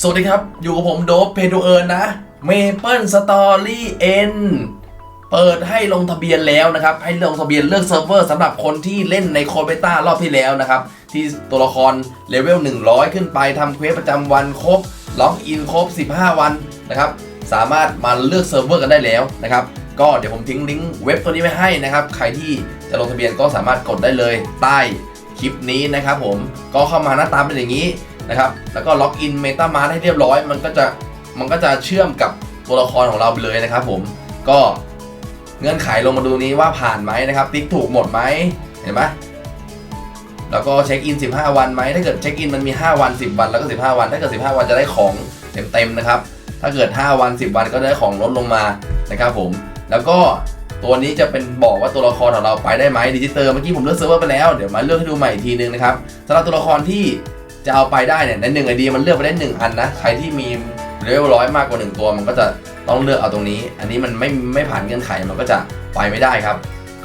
สวัสดีครับ อยู่กับผมโดบเพโดเอิร์นนะเมเปิลสตอรี่เอ็นเปิดให้ลงทะเบียนแล้วนะครับ ให้ลงทะเบียนเลือกเซิร์ฟเวอร์สำหรับคนที่เล่นในโคเบต้ารอบที่แล้วนะครับ ที่ตัวละครเลเวล 100 ขึ้นไปทำเควสประจำวันครบล็อกอินครบ 15 วันนะครับ สามารถมาเลือกเซิร์ฟเวอร์กันได้แล้วนะครับ ก็เดี๋ยวผมทิ้งลิงก์เว็บตัวนี้ไว้ให้นะครับ ใครที่จะลงทะเบียนก็สามารถกดได้เลยใต้คลิปนี้นะครับผมก็เข้ามาหน้าตาเป็นอย่างนี้ นะครับ แล้วก็ล็อกอินเมตามาให้เรียบร้อย มันก็จะมันก็จะเชื่อมกับตัวละครของเราไปเลยนะครับผมก็เงื่อนไขลงมาดูนี้ว่าผ่านไหมนะครับ ติ๊กถูกหมดไหมเห็นไหมแล้วก็เช็คอิน 15 วันไหมถ้าเกิดเช็คอินมันมี 5 วัน 10 วันแล้วก็ 15 วัน ถ้าเกิด 15 วันจะได้ของเต็มๆนะครับ ถ้าเกิด 5 วัน 10 วันก็ได้ของลดลงมานะครับผมแล้วก็ตัวนี้จะเป็นบอกว่าตัวละครของเราไปได้ไหมดิจิเตอร์เมื่อกี้ผมเลือกเซิร์ฟเวอร์ไปแล้ว เดี๋ยวมาเลือกให้ดูใหม่อีกทีนึงนะครับสำหรับตัวละครที่ จะเอาไปได้เนี่ยในหนึ่งไอเดียมันเลือกไปได้หนึ่งอันนะใครที่มีเลเวลร้อยมากกว่าหนึ่งตัวมันก็จะต้องเลือกเอาตรงนี้ อันนี้มันไม่ไม่ผ่านเงื่อนไขมันก็จะไปไม่ได้ครับ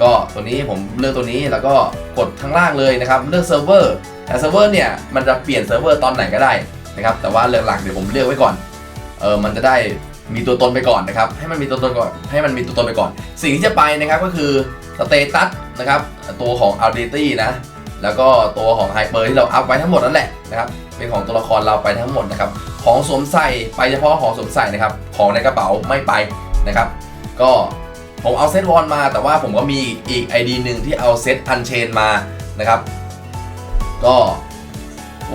ก็ตัวนี้ผมเลือกตัวนี้แล้วก็กดข้างล่างเลยนะครับเลือกเซิร์ฟเวอร์แต่เซิร์ฟเวอร์เนี่ยมันจะเปลี่ยนเซิร์ฟเวอร์ตอนไหนก็ได้นะครับแต่ว่าเรื่องหลักเดี๋ยวผมเลือกไว้ก่อนเออมันจะได้มีตัวตนไปก่อนนะครับให้มันมีตัวตนก่อนให้มันมีตัวตนไปก่อน สิ่งที่จะไปนะครับก็คือสเตตัสนะครับตัวของ a l d i t y นะ แล้วก็ตัวของไฮเปอร์ที่เราอัพไว้ทั้งหมดนั่นแหละนะครับเป็นของตัวละครเราไปทั้งหมดนะครับของสวมใส่ไปเฉพาะของสวมใส่นะครับของในกระเป๋าไม่ไปนะครับ ก็ผมเอาเซตวอนมาแต่ว่าผมก็มีอีก ID หนึ่งที่เอาเซตอันเชนมานะครับ ก็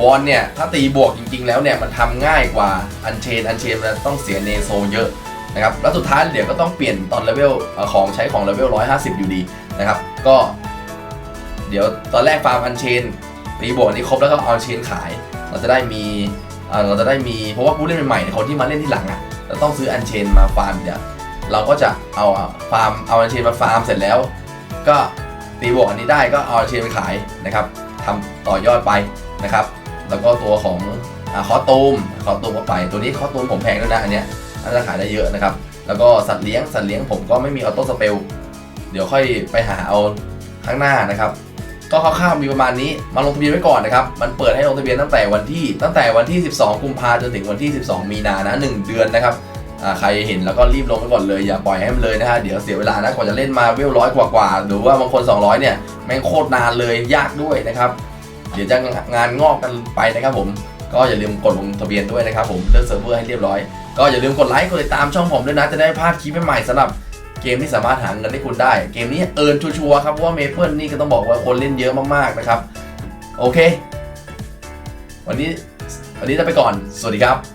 วอนเนี่ยถ้าตีบวกจริงๆแล้วเนี่ยมันทำง่ายกว่าอันเชนอันเชนมันต้องเสียเนโซเยอะนะครับแล้วสุดท้ายเดี๋ยวก็ต้องเปลี่ยนตอนเลเวลของใช้ของเลเวล150 อยู่ดีนะครับ ก็ ดี๋ยวตอนแรกฟาร์มอันเชนตีบวกนี้ครบแล้วก็เอาอันเชนขาย เราจะได้มีเราจะได้มีเพราะว่าผู้เล่นใหม่ๆคนที่มาเล่นที่หลังอะเราต้องซื้ออันเชนมาฟาร์มเดี๋ยวเราก็จะเอาฟาร์มเอาอันเชนมาฟาร์มเสร็จแล้ว ก็ตีบวกอันนี้ได้ก็เอาอันเชนไปขายนะครับทำต่อยอดไปนะครับ แล้วก็ตัวของอคอตูมคอตูมก็ไปตัวนี้คอตูมผมแพงด้วยนะอันเนี้ยน่าจะขายได้เยอะนะครับ แล้วก็สัตว์เลี้ยงสัตว์เลี้ยงผมก็ไม่มีออโต้สเปลเดี๋ยวค่อยไปหาเอาข้างหน้านะครับ ก็คร่าวๆมีประมาณนี้ มาลงทะเบียนไว้ก่อนนะครับ มันเปิดให้ลงทะเบียนตั้งแต่วันที่ตั้งแต่วันที่ 12 กุมภาจนถึงวันที่ 12 มีนานะ1เดือนนะครับใครเห็นแล้วก็รีบลงไปก่อนเลยอย่าปล่อยให้มันเลยนะฮะเดี๋ยวเสียเวลานะกว่าจะเล่นมาเวลร้อยกว่าๆหรือว่าบางคน 200 เนี่ยแม่งโคตรนานเลยยากด้วยนะครับ เดี๋ยวจะงานงอกกันไปนะครับผมก็อย่าลืมกดลงทะเบียนด้วยนะครับผมเลือกเซิร์ฟเวอร์ให้เรียบร้อย ก็อย่าลืมกดไลค์กดติดตามช่องผมด้วยนะจะได้พลาดคลิปใหม่ๆสำหรับ เกมที่สามารถหาเงินให้คุณได้ เกมนี้เอิร์นชัวร์ครับเพราะว่าเมเปิลนี่ก็ต้องบอกว่าคนเล่นเยอะมากๆนะครับ โอเค วันนี้วันนี้จะไปก่อน สวัสดีครับ